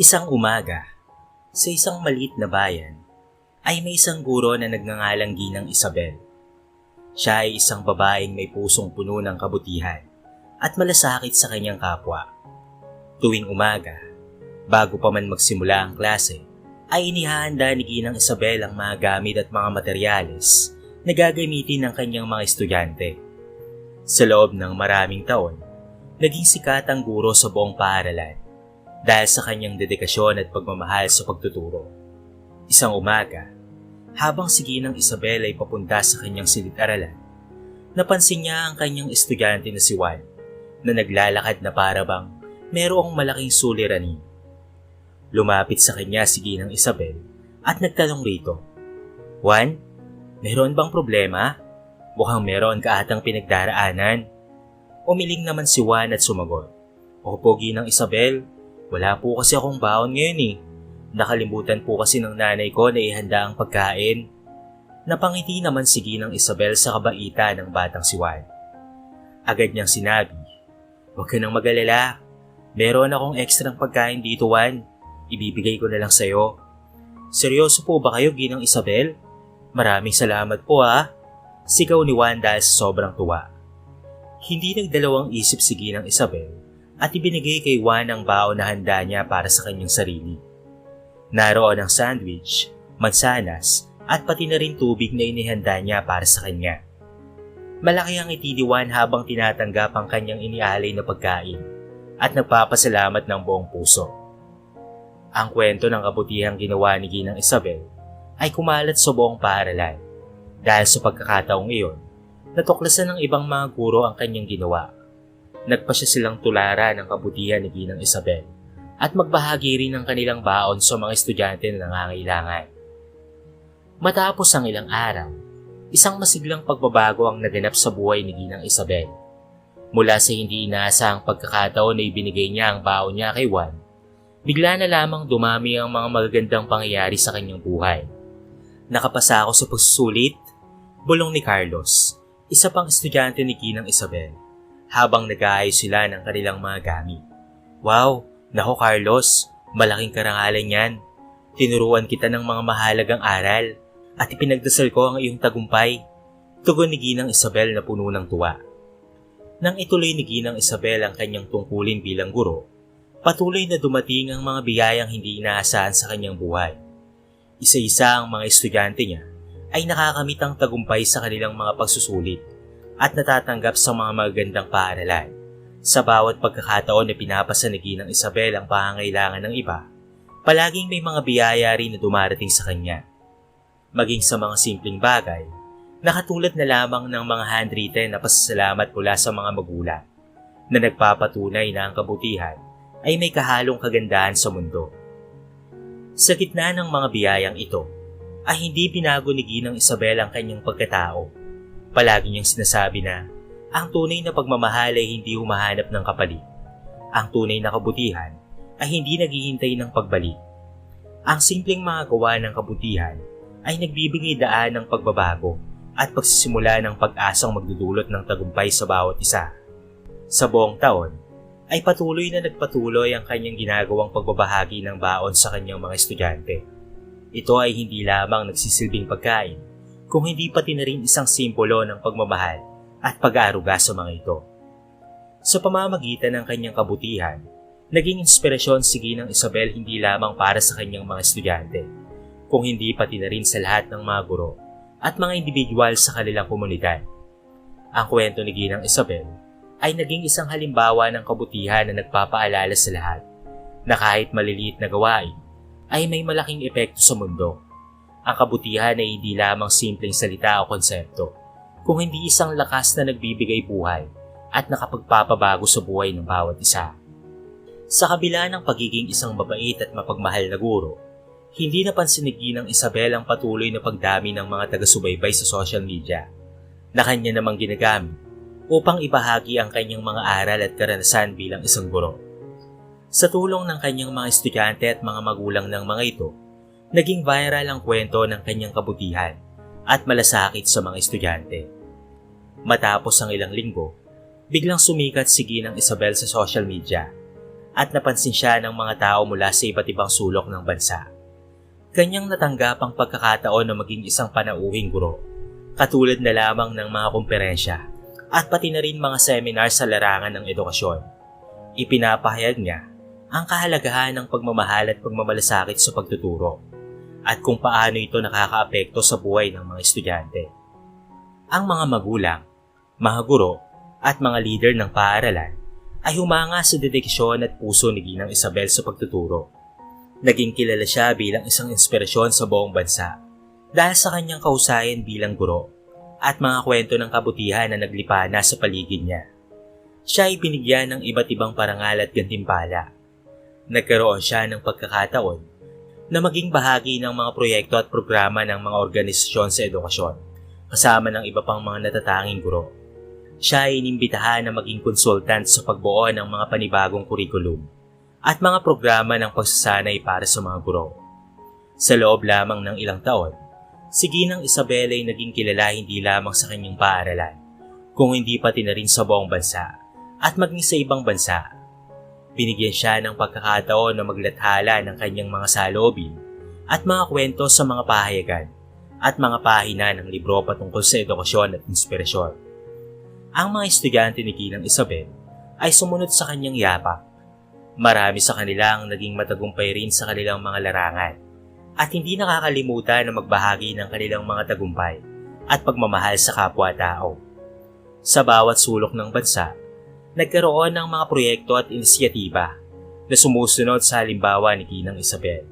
Isang umaga, sa isang maliit na bayan, ay may isang guro na nagngangalang Ginang Isabel. Siya ay isang babaeng may pusong puno ng kabutihan at malasakit sa kanyang kapwa. Tuwing umaga, bago pa man magsimula ang klase, ay inihahanda ni Ginang Isabel ang mga gamit at mga materyales na gagamitin ng kanyang mga estudyante. Sa loob ng maraming taon, naging sikat ang guro sa buong paaralan dahil sa kanyang dedikasyon at pagmamahal sa pagtuturo. Isang umaga, habang si Ginang Isabel ay papunta sa kanyang silid-aralan, napansin niya ang kanyang estudyante na si Juan na naglalakad na para bang merong malaking suliranin. Lumapit sa kanya si Ginang Isabel at nagtanong rito, Juan, meron bang problema? Mukhang meron ka atang pinagdaraanan. Umiling naman si Juan at sumagot, Opo, Ginang Isabel, wala po kasi akong baon ngayon eh. Nakalimutan po kasi ng nanay ko na ihanda ang pagkain. Napangiti naman si Ginang Isabel sa kabaitan ng batang si Juan. Agad niyang sinabi, Huwag ka nang magalala. Meron akong ekstrang pagkain dito, Juan. Ibibigay ko na lang sa'yo. Seryoso po ba kayo, Ginang Isabel? Maraming salamat po ha. Sigaw ni Juan dahil sa sobrang tuwa. Hindi nagdalawang isip si Ginang Isabel at ibinigay kay Juan ang baon na handa niya para sa kanyang sarili. Naroon ang sandwich, mansanas, at pati na rin tubig na inihanda niya para sa kanya. Malaki ang ngiti ni Juan habang tinatanggap ang kanyang inialay na pagkain at nagpapasalamat ng buong puso. Ang kwento ng kabutihang ginawa ni Ginang Isabel ay kumalat sa buong paaralan dahil sa pagkakataong iyon, natuklasan ng ibang mga guro ang kanyang ginawa nagpa siya silang tulara ng kabutihan ni Ginang Isabel at magbahagi rin ng kanilang baon sa mga estudyante na nangangailangan. Matapos ang ilang araw, isang masiglang pagbabago ang naganap sa buhay ni Ginang Isabel. Mula sa hindi inaasahang pagkakataon na ibinigay niya ang baon niya kay Juan, bigla na lamang dumami ang mga magagandang pangyayari sa kanyang buhay. Nakapasa ako sa pagsusulit, bulong ni Carlos, isa pang estudyante ni Ginang Isabel habang nag-aayos sila ng kanilang mga gamit. Wow, nako Carlos, malaking karangalan yan. Tinuruan kita ng mga mahalagang aral at ipinagdasal ko ang iyong tagumpay. Tugon ni Ginang Isabel na puno ng tuwa. Nang ituloy ni Ginang Isabel ang kanyang tungkulin bilang guro, patuloy na dumating ang mga biyayang hindi inaasahan sa kanyang buhay. Isa-isa ang mga estudyante niya ay nakakamit ang tagumpay sa kanilang mga pagsusulit at natatanggap sa mga magagandang paaralan. Sa bawat pagkakataon na pinapasa ni Ginang Isabel ang pangangailangan ng iba, palaging may mga biyaya rin na dumarating sa kanya. Maging sa mga simpleng bagay, nakatulad na lamang ng mga handwritten na pasasalamat mula sa mga magulang na nagpapatunay na ang kabutihan ay may kahalong kagandahan sa mundo. Sa gitna ng mga biyayang ito, ay hindi binago ni Ginang Isabel ang kanyang pagkatao Palagi niyang sinasabi na ang tunay na pagmamahal ay hindi humahanap ng kapalit. Ang tunay na kabutihan ay hindi naghihintay ng pagbalik. Ang simpleng mga gawa ng kabutihan ay nagbibigay daan ng pagbabago at pagsisimula ng pag-asang magdudulot ng tagumpay sa bawat isa. Sa buong taon, ay patuloy na nagpatuloy ang kanyang ginagawang pagbabahagi ng baon sa kanyang mga estudyante. Ito ay hindi lamang nagsisilbing pagkain, kung hindi pati na rin isang simbolo ng pagmamahal at pag-aaruga sa mga ito. Sa pamamagitan ng kanyang kabutihan, naging inspirasyon si Ginang Isabel hindi lamang para sa kanyang mga estudyante, kung hindi pati na rin sa lahat ng mga guro at mga individual sa kanilang komunidad. Ang kwento ni Ginang Isabel ay naging isang halimbawa ng kabutihan na nagpapaalala sa lahat na kahit maliliit na gawain ay may malaking epekto sa mundo ang kabutihan ay hindi lamang simpleng salita o konsepto, kung hindi isang lakas na nagbibigay buhay at nakapagpapabago sa buhay ng bawat isa. Sa kabila ng pagiging isang mabait at mapagmahal na guro, hindi napansin ni Ginang Isabel ang patuloy na pagdami ng mga taga-subaybay sa social media na kanya namang ginagamit upang ibahagi ang kanyang mga aral at karanasan bilang isang guro. Sa tulong ng kanyang mga estudyante at mga magulang ng mga ito, naging viral ang kwento ng kanyang kabutihan at malasakit sa mga estudyante. Matapos ang ilang linggo, biglang sumikat si Ginang Isabel sa social media at napansin siya ng mga tao mula sa iba't ibang sulok ng bansa. Kanyang natanggap ang pagkakataon na maging isang panauhing guro, katulad na lamang ng mga kumperensya at pati na rin mga seminar sa larangan ng edukasyon. Ipinapahayag niya ang kahalagahan ng pagmamahal at pagmamalasakit sa pagtuturo at kung paano ito nakakaapekto sa buhay ng mga estudyante. Ang mga magulang, mga guro at mga leader ng paaralan ay humanga sa dedikasyon at puso ni Ginang Isabel sa pagtuturo. Naging kilala siya bilang isang inspirasyon sa buong bansa dahil sa kanyang kausayan bilang guro at mga kwento ng kabutihan na naglipana sa paligid niya. Siya ay binigyan ng iba't ibang parangal at gantimpala. Nagkaroon siya ng pagkakataon na maging bahagi ng mga proyekto at programa ng mga organisasyon sa edukasyon, kasama ng iba pang mga natatanging guro. Siya ay inimbitahan na maging konsultant sa pagbuo ng mga panibagong kurikulum at mga programa ng pagsasanay para sa mga guro. Sa loob lamang ng ilang taon, si Ginang Isabel ay naging kilala hindi lamang sa kanyang paaralan, kung hindi pati na rin sa buong bansa at maging sa ibang bansa. Binigyan siya ng pagkakataon na maglathala ng kanyang mga salobin at mga kwento sa mga pahayagan at mga pahina ng libro patungkol sa edukasyon at inspirasyon. Ang mga estudyante ni Ginang Isabel ay sumunod sa kanyang yapak. Marami sa kanila ang naging matagumpay rin sa kanilang mga larangan at hindi nakakalimutan na magbahagi ng kanilang mga tagumpay at pagmamahal sa kapwa-tao. Sa bawat sulok ng bansa, nagkaroon ng mga proyekto at inisyatiba na sumusunod sa halimbawa ni Ginang Isabel.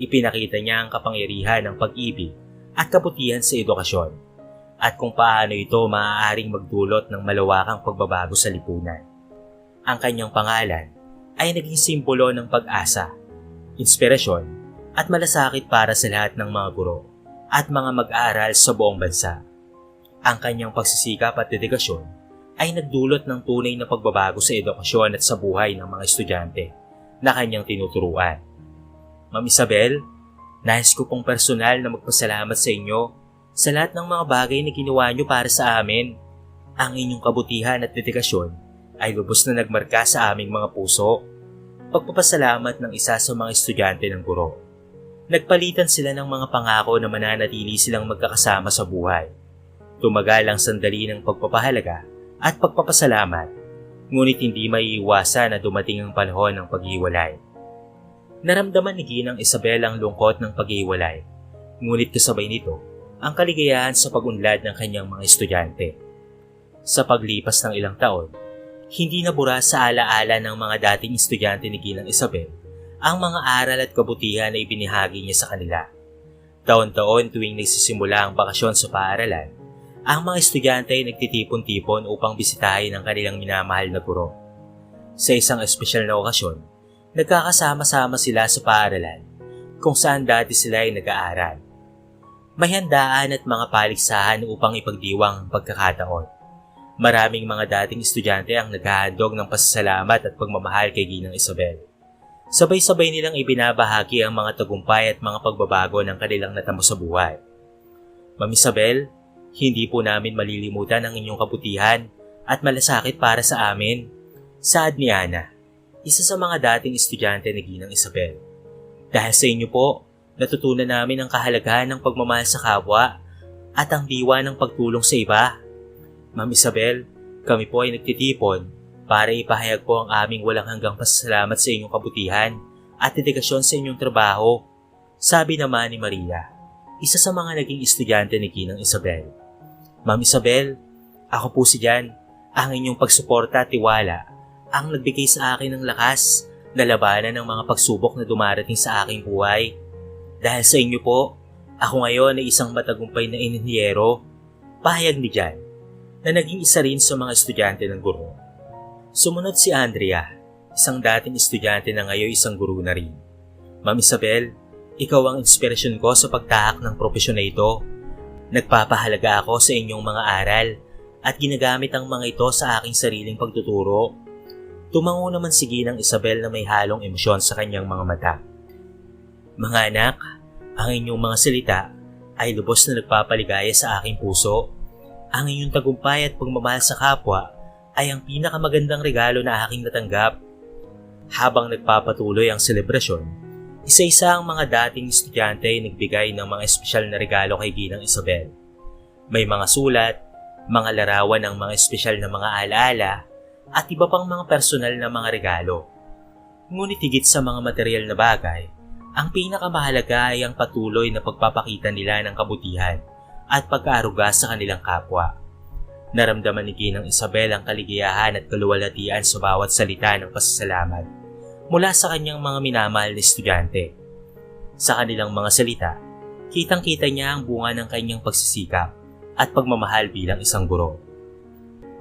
Ipinakita niya ang kapangyarihan ng pag-ibig at kabutihan sa edukasyon at kung paano ito maaaring magdulot ng malawakang pagbabago sa lipunan. Ang kanyang pangalan ay naging simbolo ng pag-asa, inspirasyon at malasakit para sa lahat ng mga guro at mga mag-aaral sa buong bansa. Ang kanyang pagsisikap at dedikasyon ay nagdulot ng tunay na pagbabago sa edukasyon at sa buhay ng mga estudyante na kanyang tinuturuan. Ma'am Isabel, nais ko pong personal na magpasalamat sa inyo sa lahat ng mga bagay na ginawa niyo para sa amin. Ang inyong kabutihan at dedikasyon ay lubos na nagmarka sa aming mga puso. Pagpapasalamat ng isa sa mga estudyante ng guro. Nagpalitan sila ng mga pangako na mananatili silang magkakasama sa buhay. Tumagal ang sandali ng pagpapahalaga at pagpapasalamat, ngunit hindi maiiwasan na dumating ang panahon ng paghiwalay. Naramdaman ni Ginang Isabel ang lungkot ng paghiwalay, ngunit kasabay nito ang kaligayahan sa pagunlad ng kanyang mga estudyante. Sa paglipas ng ilang taon, hindi nabura sa alaala ng mga dating estudyante ni Ginang Isabel ang mga aral at kabutihan na ibinahagi niya sa kanila. Taon-taon tuwing nagsisimula ang bakasyon sa paaralan, ang mga estudyante ay nagtitipon-tipon upang bisitahin ang kanilang minamahal na guro. Sa isang espesyal na okasyon, nagkakasama-sama sila sa paaralan kung saan dati sila ay nag-aaral. May handaan at mga paligsahan upang ipagdiwang ang pagkakataon. Maraming mga dating estudyante ang naghahandog ng pasasalamat at pagmamahal kay Ginang Isabel. Sabay-sabay nilang ibinabahagi ang mga tagumpay at mga pagbabago ng kanilang natamo sa buhay. Ma'am Isabel, hindi po namin malilimutan ang inyong kabutihan at malasakit para sa amin. Saad ni Ana, isa sa mga dating estudyante ni Ginang Isabel. Dahil sa inyo po, natutunan namin ang kahalagahan ng pagmamahal sa kapwa at ang diwa ng pagtulong sa iba. Ma'am Isabel, kami po ay nagtitipon para ipahayag po ang aming walang hanggang pasasalamat sa inyong kabutihan at dedikasyon sa inyong trabaho. Sabi naman ni Maria, isa sa mga naging estudyante ni Ginang Isabel. Ma'am Isabel, ako po si Jan, ang inyong pagsuporta at tiwala, ang nagbigay sa akin ng lakas na labanan ng mga pagsubok na dumarating sa aking buhay. Dahil sa inyo po, ako ngayon ay isang matagumpay na inhinyero, pahayag ni Jan, na naging isa rin sa mga estudyante ng guro. Sumunod si Andrea, isang dating estudyante na ngayon isang guro na rin. Ma'am Isabel, ikaw ang inspirasyon ko sa pagtahak ng propesyon na ito. Nagpapahalaga ako sa inyong mga aral at ginagamit ang mga ito sa aking sariling pagtuturo. Tumango naman si Ginang Isabel na may halong emosyon sa kanyang mga mata. Mga anak, ang inyong mga salita ay lubos na nagpapaligaya sa aking puso. Ang inyong tagumpay at pagmamahal sa kapwa ay ang pinakamagandang regalo na aking natanggap. Habang nagpapatuloy ang selebrasyon, isa-isa ang mga dating estudyante ay nagbigay ng mga espesyal na regalo kay Ginang Isabel. May mga sulat, mga larawan ng mga espesyal na mga alaala, at iba pang mga personal na mga regalo. Ngunit higit sa mga material na bagay, ang pinakamahalaga ay ang patuloy na pagpapakita nila ng kabutihan at pagkaaruga sa kanilang kapwa. Naramdaman ni Ginang Isabel ang kaligayahan at kaluwalhatian sa bawat salita ng pasasalamat mula sa kanyang mga minamahal na estudyante. Sa kanilang mga salita, kitang-kita niya ang bunga ng kanyang pagsisikap at pagmamahal bilang isang guro.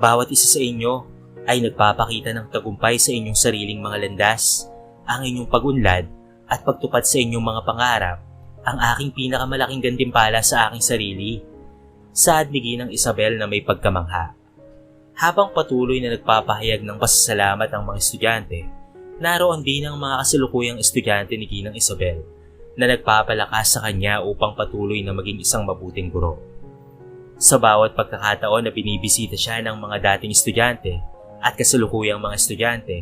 Bawat isa sa inyo ay nagpapakita ng tagumpay sa inyong sariling mga landas, ang inyong pagunlad at pagtupad sa inyong mga pangarap, ang aking pinakamalaking gantimpala sa aking sarili Saad ni ng Isabel na may pagkamangha. Habang patuloy na nagpapahayag ng pasasalamat ang mga estudyante, naroon din ang mga kasalukuyang estudyante ni Ginang Isabel na nagpapalakas sa kanya upang patuloy na maging isang mabuting guro. Sa bawat pagkakataon na binibisita siya ng mga dating estudyante at kasalukuyang mga estudyante,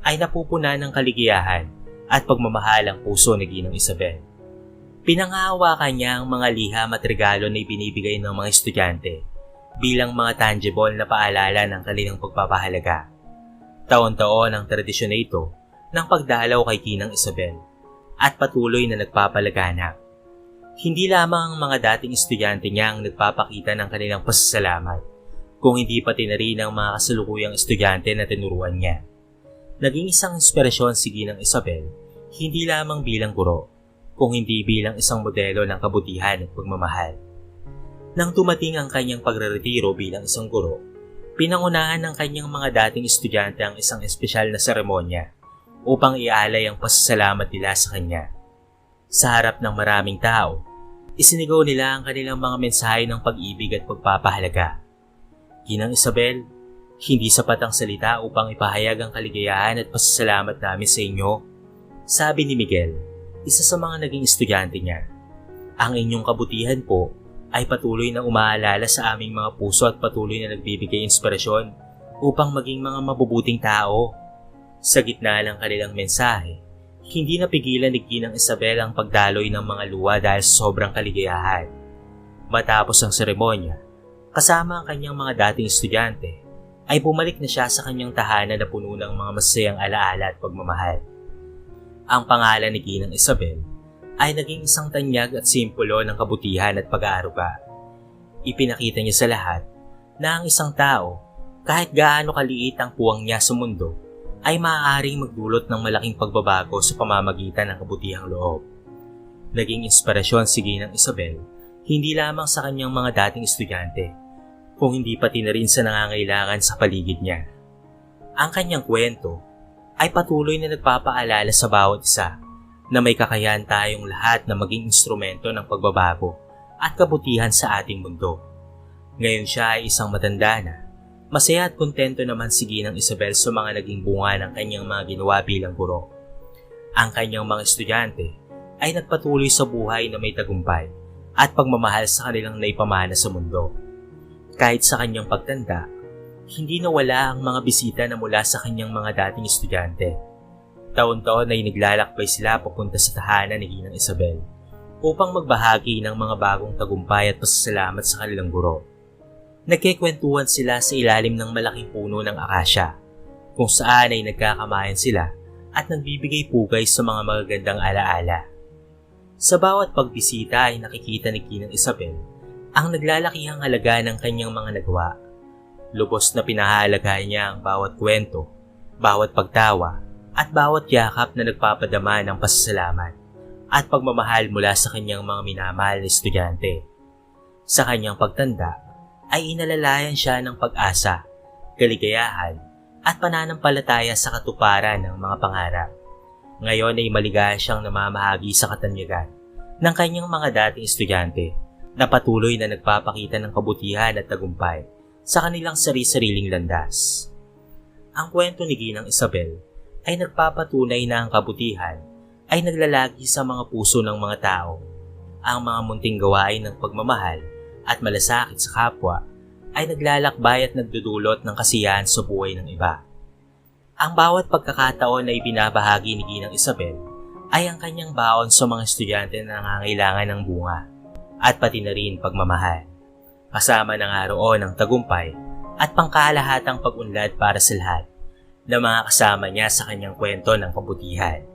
ay napupuna ng kaligayahan at pagmamahal ang puso ni Ginang Isabel. Pinangahawakan niya ang mga liham at regalo na ibinibigay ng mga estudyante bilang mga tangible na paalala ng kanilang pagpapahalaga. Taon-taon ang tradisyon na ito ng pagdalaw kay Kinang Isabel at patuloy na nagpapalaganap. Hindi lamang ang mga dating estudyante niya ang nagpapakita ng kanilang pasasalamat, kung hindi pati na rin ang mga kasalukuyang estudyante na tinuruan niya. Naging isang inspirasyon si Ginang Isabel, hindi lamang bilang guro, kung hindi bilang isang modelo ng kabutihan at pagmamahal. Nang tumating ang kanyang pagreretiro bilang isang guro, pinangunahan ng kanyang mga dating estudyante ang isang espesyal na seremonya upang ialay ang pasasalamat nila sa kanya. Sa harap ng maraming tao, isinigaw nila ang kanilang mga mensahe ng pag-ibig at pagpapahalaga. Ginang Isabel, hindi sapat ang salita upang ipahayag ang kaligayahan at pasasalamat namin sa inyo, sabi ni Miguel isa sa mga naging estudyante niya. Ang inyong kabutihan po ay patuloy na umaalala sa aming mga puso at patuloy na nagbibigay inspirasyon upang maging mga mabubuting tao. Sa gitna ng kanilang mensahe, hindi napigilan ni Ginang Isabel ang pagdaloy ng mga luwa dahil sa sobrang kaligayahan. Matapos ang seremonya, kasama ang kanyang mga dating estudyante, ay bumalik na siya sa kanyang tahanan na puno ng mga masayang alaala at pagmamahal. Ang pangalan ni Ginang Isabel ay naging isang tanyag at simpulo ng kabutihan at pag-aaruga. Ipinakita niya sa lahat na ang isang tao, kahit gaano kaliit ang puwang niya sa mundo, ay maaaring magdulot ng malaking pagbabago sa pamamagitan ng kabutihang loob. Naging inspirasyon si Ginang Isabel hindi lamang sa kanyang mga dating estudyante, kung hindi pati na rin sa nangangailangan sa paligid niya. Ang kanyang kwento ay patuloy na nagpapaalala sa bawat isa na may kakayahan tayong lahat na maging instrumento ng pagbabago at kabutihan sa ating mundo. Ngayon siya ay isang matanda na. Masaya at kontento naman si Ginang Isabel sa mga naging bunga ng kanyang mga ginawa bilang guro. Ang kanyang mga estudyante ay nagpatuloy sa buhay na may tagumpay at pagmamahal sa kanilang naipamana sa mundo. Kahit sa kanyang pagtanda, hindi nawala ang mga bisita na mula sa kanyang mga dating estudyante. Taon-taon ay naglalakbay sila papunta sa tahanan ni Ginang Isabel upang magbahagi ng mga bagong tagumpay at pasasalamat sa kanilang guro. Nagkikwentuhan sila sa ilalim ng malaking puno ng akasya kung saan ay nagkakamayan sila at nagbibigay pugay sa mga magagandang alaala. Sa bawat pagbisita ay nakikita ni Ginang Isabel ang naglalakihang halaga ng kanyang mga nagawa Lubos na pinahalagahan niya ang bawat kwento, bawat pagtawa, at bawat yakap na nagpapadama ng pasasalamat at pagmamahal mula sa kanyang mga minamahal na estudyante. Sa kanyang pagtanda, ay inalalayan siya ng pag-asa, kaligayahan, at pananampalataya sa katuparan ng mga pangarap. Ngayon ay maligaya siyang namamahagi sa katanyagan ng kanyang mga dating estudyante na patuloy na nagpapakita ng kabutihan at tagumpay sa kanilang sari-sariling landas. Ang kwento ni Ginang Isabel ay nagpapatunay na ang kabutihan ay naglalagi sa mga puso ng mga tao. Ang mga munting gawain ng pagmamahal at malasakit sa kapwa ay naglalakbay at nagdudulot ng kasiyahan sa buhay ng iba. Ang bawat pagkakataon na ibinabahagi ni Ginang Isabel ay ang kanyang baon sa mga estudyante na nangangailangan ng bunga at pati na rin pagmamahal. Kasama na nga roon ang tagumpay at pangkalahatang pag-unlad para sa lahat na mga kasama niya sa kanyang kwento ng kabutihan.